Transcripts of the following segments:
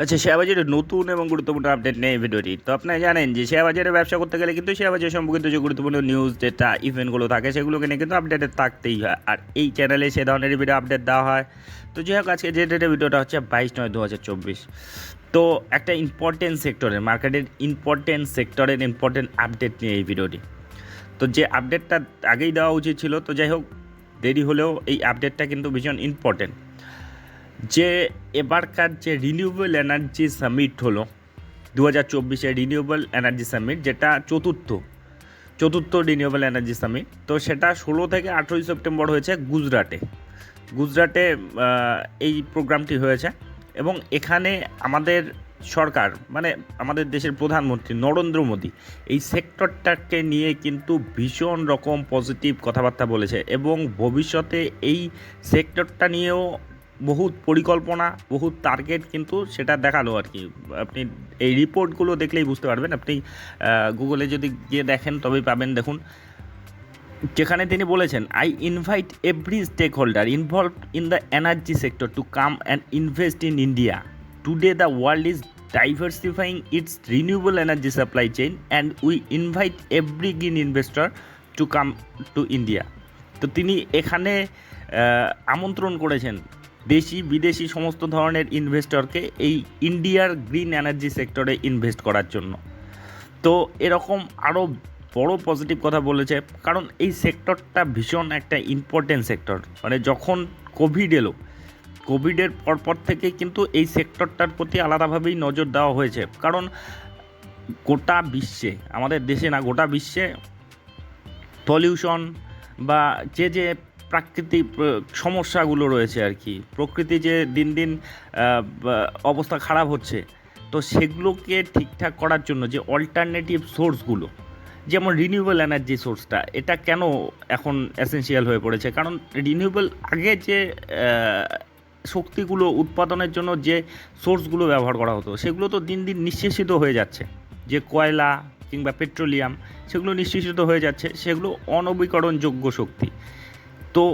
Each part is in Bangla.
আচ্ছা শেয়ার বাজারের নতুন এবং গুরুত্বপূর্ণ আপডেট নেই ভিডিওটি। তো আপনারা জানেন যে শেয়ার বাজারে ব্যবসা করতে গেলে কিন্তু শেয়ার বাজার সম্পর্কিত যে গুরুত্বপূর্ণ নিউজ ডেটা ইভেন্টগুলো থাকে, সেগুলোকে নিয়ে কিন্তু আপডেটে থাকতেই হয়। আর এই চ্যানেলে সে ধরনের ভিডিও আপডেট দেওয়া হয়। তো যাই হোক, আজকে যে ডেটের ভিডিওটা হচ্ছে বাইশ নয় দু হাজার চব্বিশ। তো একটা ইম্পর্টেন্ট সেক্টরের মার্কেটের ইম্পর্টেন্ট সেক্টরের ইম্পর্টেন্ট আপডেট নিয়ে এই ভিডিওটি তো যে আপডেটটা আগেই দেওয়া উচিত ছিল, তো যাই হোক, দেরি হলেও এই আপডেটটা কিন্তু ভীষণ ইম্পর্টেন্ট যে এবারকার যে রিনিউয়েবল এনার্জি সামিট হলো দু হাজার চব্বিশে রিনিউয়েবল এনার্জি সামিট যেটা চতুর্থ চতুর্থ রিনিউয়েবল এনার্জি সামিট তো সেটা ষোলো থেকে আঠেরোই সেপ্টেম্বর হয়েছে গুজরাটে। গুজরাটে এই প্রোগ্রামটি হয়েছে এবং এখানে আমাদের সরকার মানে আমাদের দেশের প্রধানমন্ত্রী নরেন্দ্র মোদী এই সেক্টরটাকে নিয়ে কিন্তু ভীষণ রকম পজিটিভ কথাবার্তা বলেছে এবং ভবিষ্যতে এই সেক্টরটা নিয়েও বহুত পরিকল্পনা, বহুত টার্গেট কিন্তু সেটা দেখাল আর কি। আপনি এই রিপোর্টগুলো দেখলেই বুঝতে পারবেন। আপনি গুগলে যদি গিয়ে দেখেন তবেই পাবেন। দেখুন, যেখানে তিনি বলেছেন I invite every stakeholder involve in the energy sector to come and invest in India today the world is diversifying its renewable energy supply chain and we invite every green investor to come to India তো তিনি এখানে আমন্ত্রণ করেছেন দেশি, বিদেশি সমস্ত ধরনের ইনভেস্টরকে এই ইন্ডিয়ার গ্রিন এনার্জি সেক্টরে ইনভেস্ট করার জন্য। তো এরকম আরও বড় পজিটিভ কথা বলেছে, কারণ এই সেক্টরটা ভীষণ একটা ইম্পর্টেন্ট সেক্টর মানে যখন কোভিড এলো কোভিডের পরপর থেকে কিন্তু এই সেক্টরটার প্রতি আলাদাভাবেই নজর দেওয়া হয়েছে। কারণ গোটা বিশ্বে, আমাদের দেশে না, গোটা বিশ্বে পলিউশন বা যে যে প্রাকৃতিক সমস্যাগুলো রয়েছে আর কি। প্রকৃতি যে দিন দিন অবস্থা খারাপ হচ্ছে, তো সেগুলোকে ঠিকঠাক করার জন্য যে অল্টারনেটিভ সোর্সগুলো যেমন রিনিউয়েবল এনার্জি সোর্সটা এটা কেন এখন এসেনশিয়াল হয়ে পড়েছে? কারণ রিনিউয়েবল আগে যে শক্তিগুলো উৎপাদনের জন্য যে সোর্সগুলো ব্যবহার করা হতো, সেগুলো তো দিন দিন নিঃশেষিত হয়ে যাচ্ছে। যে কয়লা কিংবা পেট্রোলিয়াম সেগুলো নিঃশেষিত হয়ে যাচ্ছে, সেগুলো অনবীকরণযোগ্য শক্তি। তো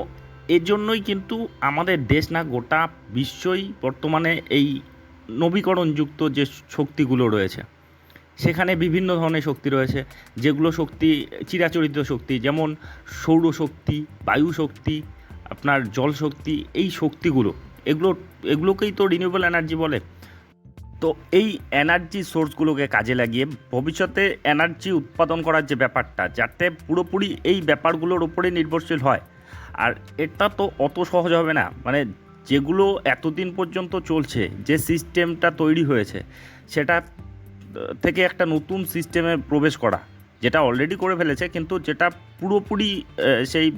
এর জন্যই কিন্তু আমাদের দেশ না, গোটা বিশ্বই বর্তমানে এই নবীকরণযুক্ত যে শক্তিগুলো রয়েছে, সেখানে বিভিন্ন ধরনের শক্তি রয়েছে, যেগুলো শক্তি, চিরাচরিত শক্তি, যেমন সৌরশক্তি বায়ু শক্তি আপনার জল শক্তি এই শক্তিগুলো, এগুলো, এগুলোকেই তো রিনিউয়েবল এনার্জি বলে। তো এই এনার্জি সোর্সগুলোকে কাজে লাগিয়ে ভবিষ্যতে এনার্জি উৎপাদন করার যে ব্যাপারটা, যাতে পুরোপুরি এই ব্যাপারগুলোর উপরে নির্ভরশীল হয় আর এটা তো অত সহজ হবে না। মানে যেগুলো এতদিন পর্যন্ত চলছে, যে সিস্টেমটা তৈরি হয়েছে, সেটা থেকে একটা নতুন সিস্টেমে প্রবেশ করা, যেটা অলরেডি করে ফেলেছে, কিন্তু যেটা পুরোপুরি সেই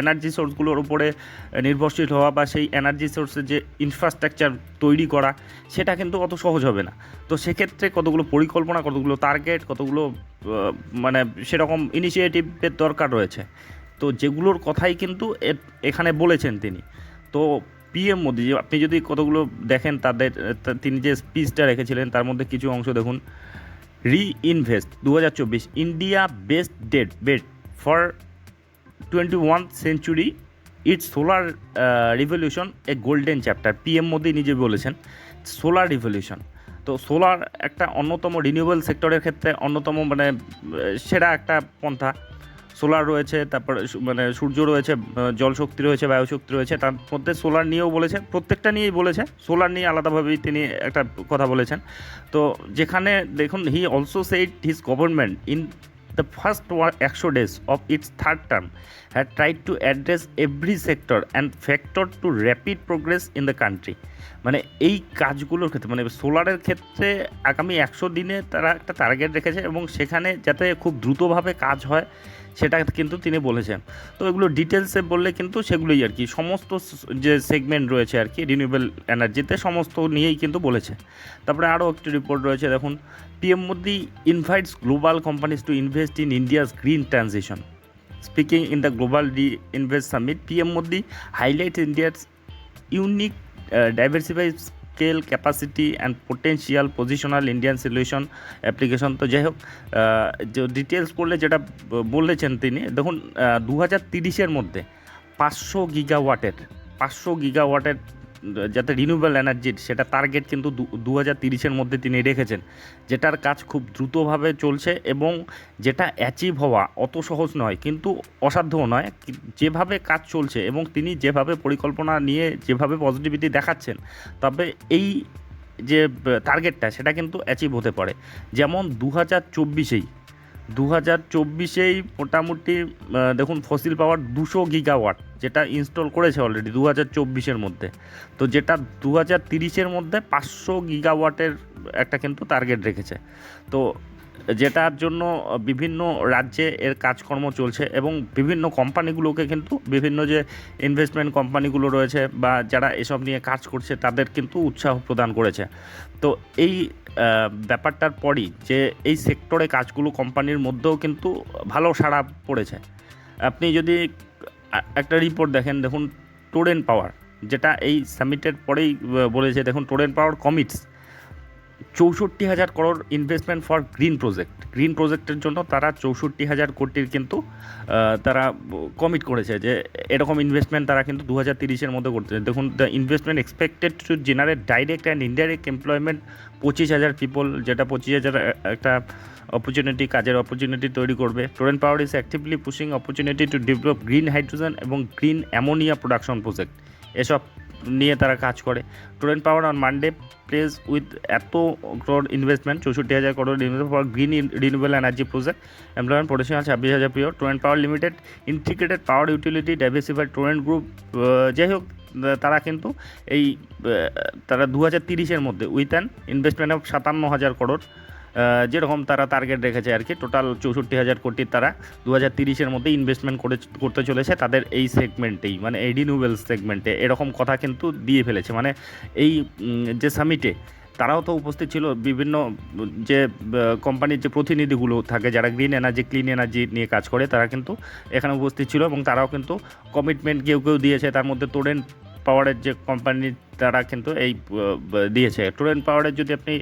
এনার্জি সোর্সগুলোর উপরে নির্ভরশীল হওয়া বা সেই এনার্জি সোর্সের যে ইনফ্রাস্ট্রাকচার তৈরি করা, সেটা কিন্তু অত সহজ হবে না। তো সেক্ষেত্রে কতগুলো পরিকল্পনা, কতগুলো টার্গেট কতগুলো মানে সেরকম ইনিশিয়েটিভের দরকার রয়েছে। তো যেগুলোর কথাই কিন্তু এখানে বলেছেন তিনি। তো পিএম মোদি যে আপনি যদি কতগুলো দেখেন তাদের তিনি যে স্পিচটা রেখেছিলেন, তার মধ্যে কিছু অংশ দেখুন। রি ইনভেস্ট দু হাজার চব্বিশ India best date bet for twenty one century it's solar revolution a golden chapter PM Modi নিজে বলেছেন সোলার রিভলিউশন তো সোলার একটা অন্যতম রিনিউয়েবল সেক্টরের ক্ষেত্রে অন্যতম মানে সেরা একটা পন্থা। সোলার রয়েছে, তারপর মানে সূর্য রয়েছে জলশক্তি রয়েছে, বায়ুশক্তি রয়েছে, তার মধ্যে সোলার নিয়েও বলেছে প্রত্যেকটা নিয়েই বলেছে সোলার নিয়ে আলাদাভাবেই তিনি একটা কথা বলেছেন। তো যেখানে দেখুন he also said his government in the first একশো days of its third term had tried to address every sector and factor to rapid progress in the country মানে এই কাজগুলোর ক্ষেত্রে মানে সোলারের ক্ষেত্রে আগামী একশো দিনে তারা একটা টার্গেট রেখেছে এবং সেখানে যাতে খুব দ্রুতভাবে কাজ হয় সেটা কিন্তু তিনি বলেছেন। তো এগুলো ডিটেলসে বললে কিন্তু সেগুলোই আর কি। সমস্ত যে সেগমেন্ট রয়েছে আর কি রিনিউয়েবল এনার্জিতে সমস্ত নিয়েই কিন্তু বলেছে। তারপরে আরও একটি রিপোর্ট রয়েছে দেখুন PM Modi invites global companies to invest in India's green transition speaking in the global D invest PM Modi highlights India's unique uh, diversified scale capacity and potential positional Indian solution application তো যাই হোক ডিটেলস করলে যেটা বলেছেন তিনি, দেখুন দু হাজার তিরিশের মধ্যে পাঁচশো গিগা ওয়াটের পাঁচশো গিগা ওয়াটের যাতে রিনিউয়েবল এনার্জির সেটা টার্গেট কিন্তু দু হাজার তিরিশের মধ্যে তিনি রেখেছেন, যেটার কাজ খুব দ্রুতভাবে চলছে এবং যেটা অ্যাচিভ হওয়া অত সহজ নয়, কিন্তু অসাধ্যও নয়, যেভাবে কাজ চলছে এবং তিনি যেভাবে পরিকল্পনা নিয়ে যেভাবে পজিটিভিটি দেখাচ্ছেন, তবে এই যে টার্গেটটা সেটা কিন্তু অ্যাচিভ হতে পারে। যেমন দু হাজার চব্বিশেই দু হাজার চব্বিশেই মোটামুটি দেখুন ফসিল পাওয়ার দুশো গিগাওয়াট যেটা ইনস্টল করেছে অলরেডি দু হাজার চব্বিশের মধ্যে। তো যেটা দু হাজার তিরিশের মধ্যে পাঁচশো গিগাওয়াটের একটা কিন্তু টার্গেট রেখেছে। তো যেটার জন্য বিভিন্ন রাজ্যে এর কাজকর্ম চলছে এবং বিভিন্ন কোম্পানিগুলোকে কিন্তু বিভিন্ন যে ইনভেস্টমেন্ট কোম্পানিগুলো রয়েছে বা যারা এসব নিয়ে কাজ করছে, তাদের কিন্তু উৎসাহ প্রদান করেছে। তো এই ব্যাপারটার পরই যে এই সেক্টরে কাজগুলো কোম্পানির মধ্যেও কিন্তু ভালো সাড়া পড়েছে। আপনি যদি একটা রিপোর্ট দেখেন, দেখুন টোরেন পাওয়ার যেটা এই সামিটের পরেই বলেছে, দেখুন টোরেন পাওয়ার কমিটস চৌষট্টি হাজার crore investment for green project green প্রজেক্টের জন্য তারা চৌষট্টি হাজার কোটির কিন্তু তারা কমিট করেছে যে এরকম ইনভেস্টমেন্ট তারা কিন্তু দু হাজার তিরিশের মধ্যে করতে। দেখুন the investment expected to generate direct and indirect employment পঁচিশ হাজার পিপল যেটা পঁচিশ হাজার একটা অপরচুনিটি কাজের অপরচুনিটি তৈরি করবে। Torrent power is actively pushing opportunity to develop green hydrogen এবং গ্রিন অ্যামোনিয়া প্রোডাকশন প্রজেক্ট এসব নিয়ে তারা কাজ করে। Torrent power on Monday place with এত ক্রোড ইনভেস্টমেন্ট চৌষট্টি হাজার crore investment for green renewable energy project employment protection ছাব্বিশ হাজার pure Torrent power limited integrated power utility diversified Torrent group যাই হোক, তারা কিন্তু এই তারা দু হাজার তিরিশের মধ্যে উইথ অ্যান ইনভেস্টমেন্ট অফ সাতান্ন হাজার করোড় যেরকম তারা টার্গেট রেখেছে আর কি টোটাল চৌষট্টি হাজার কোটির তারা দু হাজার তিরিশের মধ্যে ইনভেস্টমেন্ট করে, করতে চলেছে তাদের এই সেগমেন্টেই মানে এই রিনিউয়েবল সেগমেন্টে এরকম কথা কিন্তু দিয়ে ফেলেছে। মানে এই যে সামিটে তারাও তো উপস্থিত ছিল, বিভিন্ন, যে কোম্পানির যে প্রতিনিধিগুলো থাকে, যারা গ্রিন এনার্জি ক্লিন এনার্জি নিয়ে কাজ করে, তারা কিন্তু এখানে উপস্থিত ছিল এবং তারাও কিন্তু কমিটমেন্ট কেউ কেউ দিয়েছে। তার মধ্যে তোরেন পাওয়ারের যে কোম্পানি তারা কিন্তু এই দিয়েছে। টোরেন পাওয়ারের যদি আপনি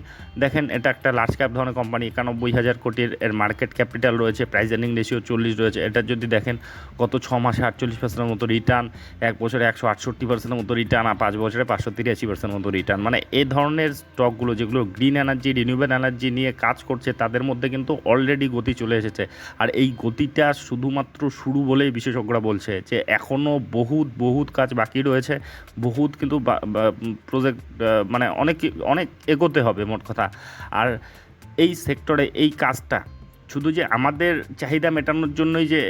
দেখেন, এটা একটা লার্জ ক্যাপ ধরনের কোম্পানি একানব্বই হাজার কোটির এর মার্কেট ক্যাপিটাল রয়েছে প্রাইস আর্নিং রেশিও চল্লিশ রয়েছে। এটা যদি দেখেন, গত ছ মাসে আটচল্লিশ পার্সেন্টের মতো রিটার্ন এক বছরে একশো আটষট্টি পার্সেন্টের মতো রিটার্ন আর পাঁচ বছরে পাঁচশো তিরাশি পার্সেন্টের মতো রিটার্ন মানে এই ধরনের স্টকগুলো যেগুলো গ্রিন এনার্জি রিনিউয়েবল এনার্জি নিয়ে কাজ করছে, তাদের মধ্যে কিন্তু অলরেডি গতি চলে এসেছে। আর এই গতিটা শুধুমাত্র শুরু বলেই বিশেষজ্ঞরা বলছে যে এখনও বহুত বহুত কাজ বাকি রয়েছে। বহুত কিন্তু প্রজেক্ট মানে অনেক অনেক এগোতে হবে মোট কথা। আর এই সেক্টরে এই কাজটা, শুধু যে আমাদের চাহিদা মেটানোর জন্যই যে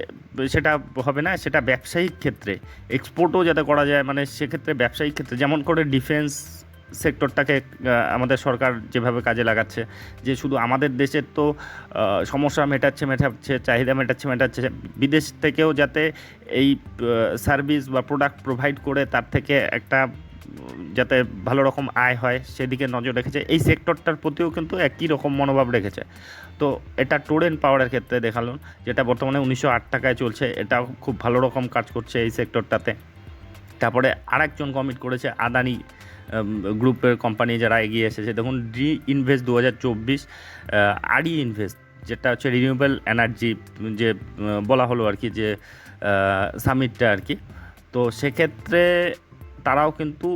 সেটা হবে না, সেটা ব্যবসায়িক ক্ষেত্রে এক্সপোর্টও যাতে করা যায় মানে সেক্ষেত্রে ব্যবসায়িক ক্ষেত্রে, যেমন করে ডিফেন্স সেক্টরটাকে আমাদের সরকার যেভাবে কাজে লাগাচ্ছে, যে শুধু আমাদের দেশের তো সমস্যা মেটাচ্ছে মেটাচ্ছে, চাহিদা মেটাচ্ছে মেটাচ্ছে, বিদেশ থেকেও যাতে এই সার্ভিস বা প্রোডাক্ট প্রোভাইড করে, তার থেকে একটা যাতে ভালো রকম আয় হয়, সেদিকে নজর রেখেছে। এই সেক্টরটার প্রতিও কিন্তু একই রকম মনোভাব রেখেছে। তো এটা টোরেন পাওয়ারের ক্ষেত্রে দেখাল যেটা বর্তমানে উনিশশো আট টাকায় চলছে, এটাও খুব ভালো রকম কাজ করছে এই সেক্টরটাতে তারপরে আরেকজন কমিট করেছে, আদানি গ্রুপের কোম্পানি যারা এগিয়ে এসেছে। দেখুন রি ইনভেস্ট দু হাজার চব্বিশ আরই ইনভেস্ট যেটা হচ্ছে রিনিউয়েবল এনার্জি যে বলা হলো আর কি, যে সামিটটা আর কি। তো সেক্ষেত্রে তারাও কিন্তু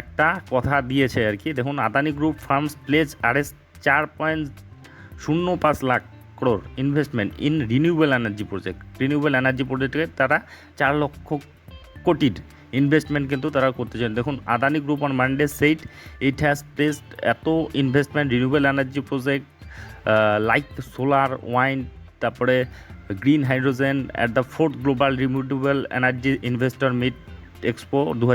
একটা কথা দিয়েছে আর কি। দেখুন, Adani group firms pledge R S চার পয়েন্ট শূন্য পাঁচ lakh crore investment in renewable energy project renewable energy প্রজেক্টে তারা চার লক্ষ কোটির ইনভেস্টমেন্ট কিন্তু তারা করতে চান দেখুন, Adani group on Monday said it has placed এত investment renewable energy project like solar wind তারপরে green hydrogen at the fourth global renewable energy investor meet expo দু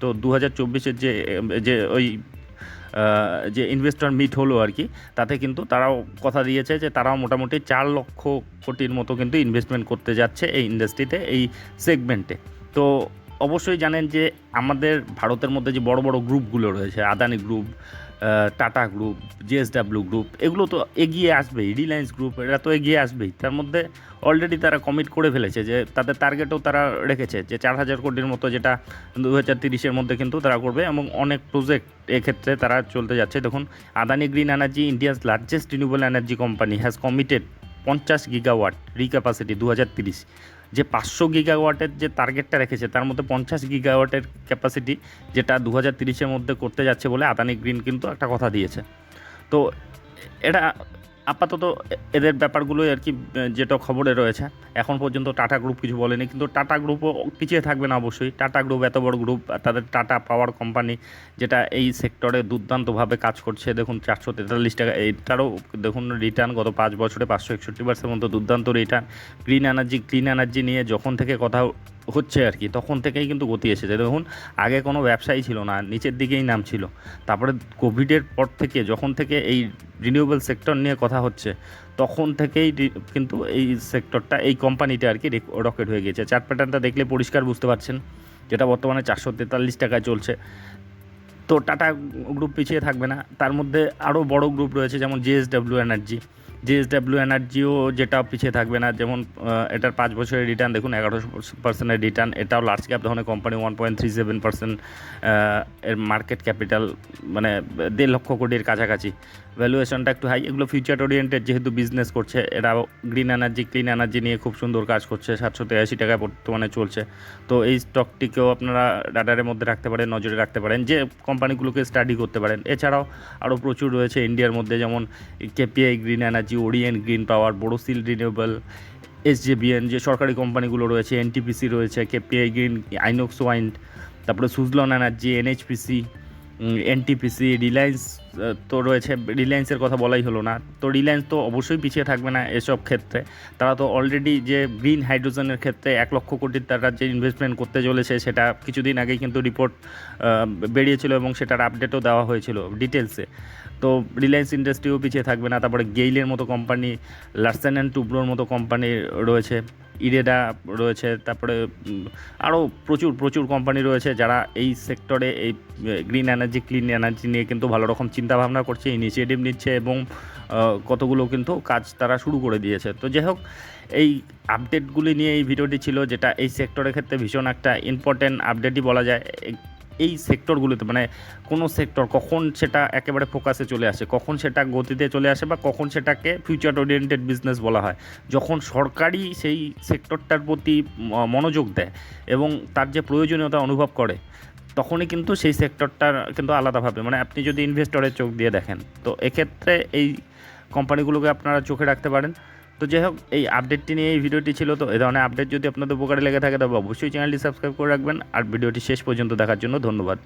তো দু হাজার যে যে ওই যে ইনভেস্টর মিট হলো আর কি, তাতে কিন্তু তারাও কথা দিয়েছে যে তারাও মোটামুটি চার লক্ষ কোটির মতো কিন্তু ইনভেস্টমেন্ট করতে যাচ্ছে এই ইন্ডাস্ট্রিতে এই সেগমেন্টে তো অবশ্যই জানেন যে আমাদের ভারতের মধ্যে যে বড় বড় গ্রুপগুলো রয়েছে Adani group Tata group, JSW group, এগুলো তো এগিয়ে আসবেই, রিলায়েন্স গ্রুপ, এরা তো এগিয়ে আসবেই। তার মধ্যে অলরেডি তারা কমিট করে ফেলেছে যে তাদের টার্গেটও তারা রেখেছে, যে চার হাজার কোটির মতো যেটা দু হাজার তিরিশের মধ্যে কিন্তু তারা করবে এবং অনেক প্রজেক্ট এক্ষেত্রে তারা চলতে যাচ্ছে। দেখুন, Adani green energy India's largest renewable energy company has committed পঞ্চাশ গিগাওয়াট রিক্যাপাসিটি দু হাজার তিরিশ। যে পাঁচশো গিগাওয়াটের যে টার্গেটটা রেখেছে, তার মধ্যে পঞ্চাশ গিগাওয়াটের ক্যাপাসিটি যেটা দু হাজার তিরিশের মধ্যে করতে যাচ্ছে বলে আদানি গ্রিন কিন্তু একটা কথা দিয়েছে। তো এটা আপাতত এদের ব্যাপারগুলোই আর কি যেটা খবরে রয়েছে। এখন পর্যন্ত টাটা গ্রুপ কিছু বলেনি, কিন্তু টাটা গ্রুপও পিছিয়ে থাকবে না অবশ্যই। টাটা গ্রুপ এত বড় গ্রুপ, তাদের টাটা পাওয়ার কোম্পানি যেটা এই সেক্টরে দুর্দান্তভাবে কাজ করছে, দেখুন চারশো তেতাল্লিশ টাকা এইটারও দেখুন রিটার্ন গত পাঁচ বছরে পাঁচশো একষট্টি পার্সেন্ট মতো দুর্দান্ত return green energy clean energy নিয়ে যখন থেকে কথা হচ্ছে আর কি। তখন থেকেই কিন্তু গতি এসেছে। দেখুন, আগে কোনো ব্যবসায়ী ছিল না, নিচের দিকেই নাম ছিল। তারপরে কোভিডের পর থেকে, যখন থেকে এই রিনিউয়েবল সেক্টর নিয়ে কথা হচ্ছে, তখন থেকেই কিন্তু এই সেক্টরটা এই কোম্পানিটা আর কি রকেট হয়ে গেছে চার্ট প্যাটার্নটা দেখলে পরিষ্কার বুঝতে পারছেন, যেটা বর্তমানে চারশো তেতাল্লিশ টাকায় চলছে। তো টাটা গ্রুপ পিছিয়ে থাকবে না। তার মধ্যে আরও বড় গ্রুপ রয়েছে, যেমন জিএসডাব্লিউ এনার্জি জিএসডাব্লিউ এনার্জিও যেটা পিছিয়ে থাকবে না, যেমন এটার পাঁচ বছরের রিটার্ন দেখুন এগারোশো পার্সেন্টের রিটার্ন এটাও লার্জ ক্যাপ ধরনের company one point three seven percent এর মার্কেট ক্যাপিটাল মানে দেড় লক্ষ কোটির কাছাকাছি। ভ্যালুয়েশনটা একটু হাই এগুলো ফিউচার ওরিয়েন্টেড যেহেতু বিজনেস করছে এরা গ্রিন এনার্জি ক্লিন এনার্জি নিয়ে খুব সুন্দর কাজ করছে, সাতশো তেরাশি টাকায় বর্তমানে চলছে। তো এই স্টকটিকেও আপনারা রাডারের মধ্যে রাখতে পারেন, নজরে রাখতে পারেন, যে কোম্পানিগুলোকে স্টাডি করতে পারেন। এছাড়াও আরও প্রচুর রয়েছে ইন্ডিয়ার মধ্যে, যেমন KPI green energy Orient green power, Borosil renewable SJVN যে সরকারি কোম্পানিগুলো রয়েছে এনটিপিসি রয়েছে, কেপিআই গ্রিন, আইনক্স ওয়াইন্ড তারপরে Suzlon energy NHPC NTPC Reliance তো রয়েছে, রিলায়েন্সের কথা বলাই হলো না। তো রিলায়েন্স তো অবশ্যই পিছিয়ে থাকবে না এসব ক্ষেত্রে। তারা তো অলরেডি যে গ্রিন হাইড্রোজেনের ক্ষেত্রে এক লক্ষ কোটির তারা যে ইনভেস্টমেন্ট করতে চলেছে, সেটা কিছুদিন আগেই কিন্তু রিপোর্ট বেরিয়েছিল এবং সেটার আপডেটও দেওয়া হয়েছিল ডিটেলসে তো রিলায়েন্স ইন্ডাস্ট্রিও পিছিয়ে থাকবে না, তারপরে গেইলের মতো কোম্পানি লার্সেন অ্যান্ড টুব্রোর মতো কোম্পানি রয়েছে ইরেডা রয়েছে, তারপরে আরও প্রচুর প্রচুর কোম্পানি রয়েছে যারা এই সেক্টরে এই গ্রিন এনার্জি ক্লিন এনার্জি নিয়ে কিন্তু ভালো রকম চিন্তাভাবনা করছে ইনিশিয়েটিভ নিচ্ছে এবং কতগুলো কিন্তু কাজ তারা শুরু করে দিয়েছে। তো যাই হোক, এই আপডেটগুলি নিয়ে এই ভিডিওটি ছিল যেটা এই সেক্টরের ক্ষেত্রে ভীষণ একটা ইম্পর্ট্যান্ট আপডেটই বলা যায়। এই- সেক্টরগুলোতে মানে কোনো সেক্টর কখন সেটা একেবারে ফোকাসে চলে আসে, কখন সেটা গতিতে চলে আসে বা কখন সেটাকে ফিউচার ওরিয়েন্টেড বিজনেস বলা হয়। যখন সরকারি সেই সেক্টরটার প্রতি মনোযোগ দেয় এবং তার যে প্রয়োজনীয়তা অনুভব করে, তখনই কিন্তু সেই সেক্টরটার কিন্তু আলাদাভাবে মানে আপনি যদি ইনভেস্টরের চোখ দিয়ে দেখেন, তো এক্ষেত্রে এই কোম্পানিগুলোকে আপনারা চোখে রাখতে পারেন। তো যাই হোক, এই আপডেটটি নিয়ে এই ভিডিওটি ছিল। তো এই ধরনের আপডেট যদি আপনাদের উপকারে লেগে থাকে, তবে অবশ্যই চ্যানেলটি সাবস্ক্রাইব করে রাখবেন। আর ভিডিওটি শেষ পর্যন্ত দেখার জন্য ধন্যবাদ।